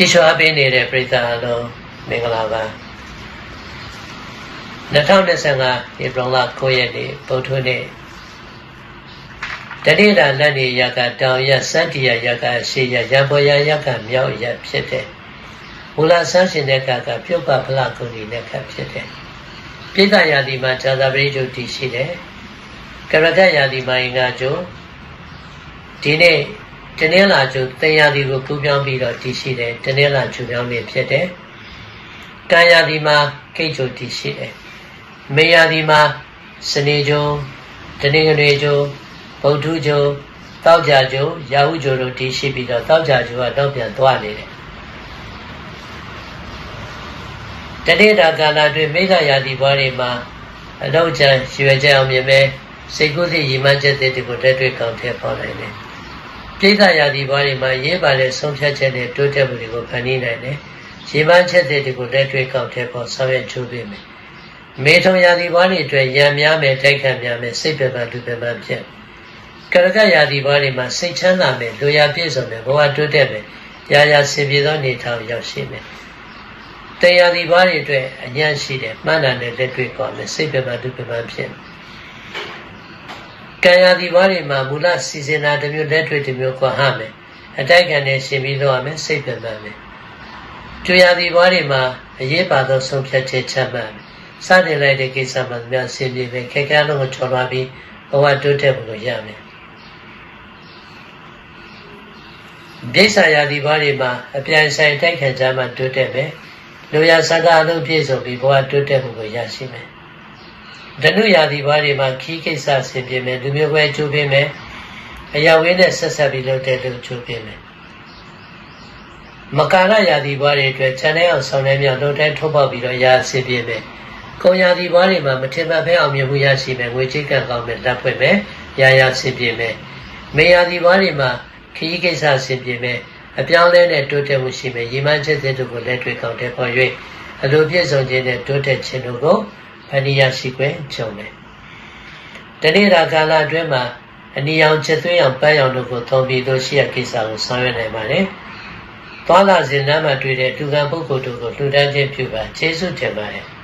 ရှိချွားပေးနေတဲ့ပရိသတ်အလုံးမင်္ဂလာပါ2025ဧပြီလ9ရက်နေ့ပုထ္ထုနေ့တတိယလက်နေရကတောင်ရစန္တိယရကရှေရရဘောရရကမြောက်ရဖြစ်တဲ့မူလဆန်းရှင်တဲ့ကကပြုတ်ပဖလကုဏီနဲ့ကဖြစ်တဲ့ပိဋကရာသီမှာဇာတာပရိကျုတည်ရှိတယ်ကရကရာသီမှာအင်္ဂါကျုဒီနေ့ တနင်္လာကျုတင်ရာသီကိုကူးပြောင်းပြီးတော့တည်ရှိတယ်တနင်္လာကျုပြောင်းနေဖြစ်တယ်ကံရာသီမှာကိတ်ကျုတည်ရှိတယ်မေရာသီမှာစနေကျုတနင်္ဂနွေကျုဗုဒ္ဓကျုတောက်ကြကျုရာဟုကျုတို့တည်ရှိပြီးတော့တောက်ကြကျုကတော့ပြန်သွားနေတယ်တနေ့တာကာလအတွင်းမိစ္ဆာယာတိဘွားတွေမှာအလောက်ချံရွယ်ကြအောင်မြင်မဲ့စိတ်ကူးစိတ်ရည်မှန်းချက်တွေကိုတက်တွေ့ကောင်းထည့်ပေါ်နိုင်တယ် ပြိဿယာတိဘွားတွေမှာရေးပါတဲ့ဆုံးဖြတ်ချက်တွေတိုးတက်မှုတွေကိုဖန်တီးနိုင်တယ်ရည်မှန်းချက်တွေကိုတက်တွေ့ကောင်းထည့်ပေါ်ဆောင်ရွက်ချိုးပေးမယ်မေထုံယာတိဘွားတွေအတွက်ရံများမယ်တိုက်ခတ်များမယ်စိတ်ပြပလူပြပဖြစ်ကရကယာတိဘွားတွေမှာစိတ်ချမ်းသာမယ်လူရပြည့်စုံမယ်ဘဝတိုးတက်မယ်ရာရာစင်ပြေသောနေထောင်ရောက်ရှိမယ်တရားဒီဘွားတွေအတွက်အညံ့ရှိတယ်မှန်တယ်နဲ့လက်တွေ့ပေါ်မယ်စိတ်ပြပလူပြပဖြစ် ကံရဒီဘွားတွေမှာမူလစီစဉ်တာတစ်မျိုးလက်တွေ့တစ်မျိုးကွာဟမယ်အတိုက်ခံနဲ့ရှင်ပြီးတော့ရမယ်စိတ်ပြပမယ်ကျွာဒီဘွားတွေမှာအရေးပါသောဆုံးဖြတ်ချက်ချမှတ်မယ်စတင်လိုက်တဲ့ကိစ္စမှာများဆင်ပြေပဲခက်ခဲလုံးကိုချော်လွှားပြီးဘဝတိုးတက်ဖို့လို့ရမယ်ဒိဋ္ဌာယာဒီဘွားတွေမှာအပြန်ဆိုင်တိုက်ခံကြမှတိုးတက်မယ်လူရစကားလုံးပြည့်စုံပြီးဘဝတိုးတက်ဖို့ကိုရရှိမယ် ဓနုယာဒီဘွားတွေမှာခီးကိစ္စဆင်ပြေမယ်လူမျိုးပဲကျိုးပေးမယ်အရာဝင်းနဲ့ဆက်ဆက်ပြီးလုပ်တဲ့လူကျိုးပေးမယ်မကာရယာဒီဘွားတွေအတွက်ခြံထဲအောင်ဆောင်နေမြောက်လုပ်တဲ့ထုတ်ပေါက်ပြီးတော့ရာဆင်ပြေမယ်ကိုရာဒီဘွားတွေမှာမထင်မှတ်ဖဲအောင်မြင်မှုရရှိမယ်ငွေချိတ်ကံကောင်းမယ်လက်ဖွင့်မယ်ရာရာဆင်ပြေမယ်မေယာဒီဘွားတွေမှာခီးကိစ္စဆင်ပြေမယ်အပြောင်းလဲနဲ့တိုးတက်မှုရှိမယ်ရည်မှန်းချက်တဲ့တို့ကိုလက်တွေ့ကောင်းတဲ့ပေါ်၍အလိုပြည့်စုံခြင်းနဲ့တိုးတက်ခြင်းတို့ကို ဖန်တီးရရှိခွင့်ကြုံတယ်တနေ့တာကာလအတွင်းမှာအနီရောင်ချက်သွင်းအောင်ပန်းရောင်တို့ကိုသုံးပြီးလို့ရှိရကိစ္စကိုဆောင်ရွက်နိုင်ပါတယ်။သွားလာစဉ်လမ်းမှာတွေ့တဲ့တူကံပုဂ္ဂိုလ်တို့ကိုလှူဒန်းခြင်းပြုပါကျေးဇူးတင်ပါတယ်။